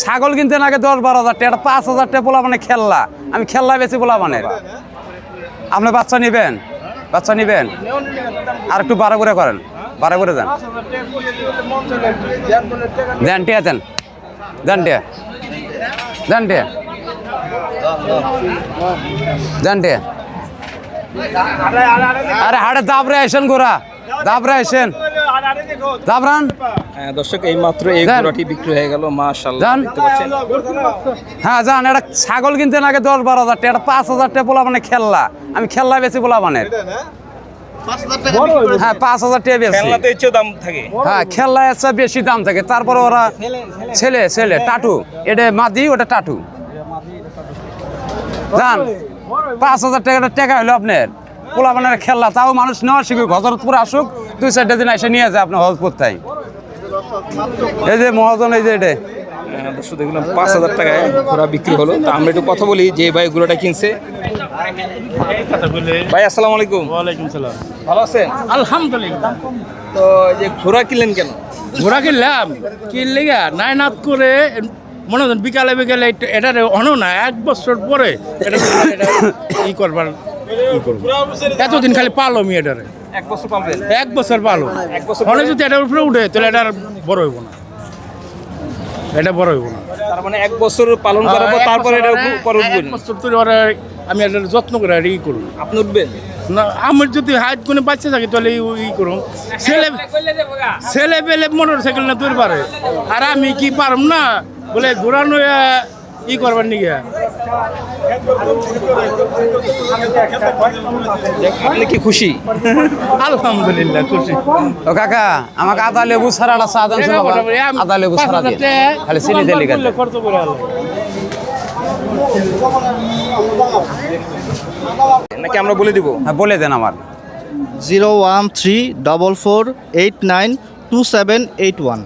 ছাগল কিনতে নাকি দশ বারো হাজার টাকা পাঁচ হাজার টাকা পোলা মানে খেললা আমি খেললা বেশি পোলা মানে আপনি বাচ্চা নিবেন বাচ্চা নিবেন আর একটু বারো করে করেন বারো করে দেন দেন টিয়া দেন দেন টিয়া দেন টিয়া দেন টিয়া আরে হাড়ে দাবরে আসেন গোরা দাবরে আসেন হ্যাঁ, দর্শক এই মাত্র এই ঘোড়াটি বিক্রি হয়ে গেল মাশাআল্লাহ যান। দেখতে পাচ্ছেন। হ্যাঁ এটা ছাগল কিনতে নাকি দশ বারো হাজার টাকা পাঁচ হাজার টাকা পোলা মানে খেললা আমি খেললা বেশি পোলা মানে হ্যাঁ পাঁচ হাজার টাকা বেশি খেলনাতে দাম থাকে। হ্যাঁ খেললা এসে বেশি দাম থাকে। তারপরে ওরা ছেলে ছেলে টাটু। এটা মাদি ওটা টাটু। যান পাঁচ হাজার টাকা টাকা হলো আপনার। পোলা মানে খেললা তাও মানুষ নেওয়া শিখুক হজরতপুর আসুক দুই চারটে দিন এসে নিয়ে যায় আপনার হজরতপুর তাই। এই যে মহাজন এই যে এটা। হ্যাঁ, দর্শক দেখলাম পাঁচ হাজার টাকায় ঘোড়া বিক্রি হলো। তা আমরা একটু কথা বলি যে ভাই ঘোড়াটা কিনছে। ভাই আসসালামু আলাইকুম। ওয়ালাইকুম সালাম। ভালো আছেন? আলহামদুলিল্লাহ। তো যে ঘোড়া কিনলেন কেন? ঘোড়া কিনলাম। কিনলে গা নাই নাত করে মনে হয় বিকালে বিকালে এটা- এটার অনো না এক বছর পরে এটা ই করবার এতদিন খালি পালো আমি এটারে। এক বছর এক বছর পালো। এক অনেক যদি এটার উপরে উঠে তাহলে এটা বড় হইব না। এটা বড় হইব না। তার মানে এক বছর পালন করার পর তারপরে এটা পরে- পরে এক উঠবেন বছর আমি এটার যত্ন করে আর ই করুন আপনি উঠবেন? না আমার যদি হাইট কোনো বাচ্চা থাকে তাহলে ই- ই করুন ছেলে ছেলে পেলে মোটর সাইকেল না তুই পারে। আর আমি কি পারম না? বলে ঘোরানো ই করবার নিগে। আপনি কি খুশি? আলহামদুলিল্লাহ খুশি। ও কাকা আমাকে আদা লেবু ছাড়াটা চা দেন আদা লেবু খালি চিনি নাকি আমরা বলে দিব। হ্যাঁ বলে দেন আমার। Zero one three double four eight nine two seven eight one.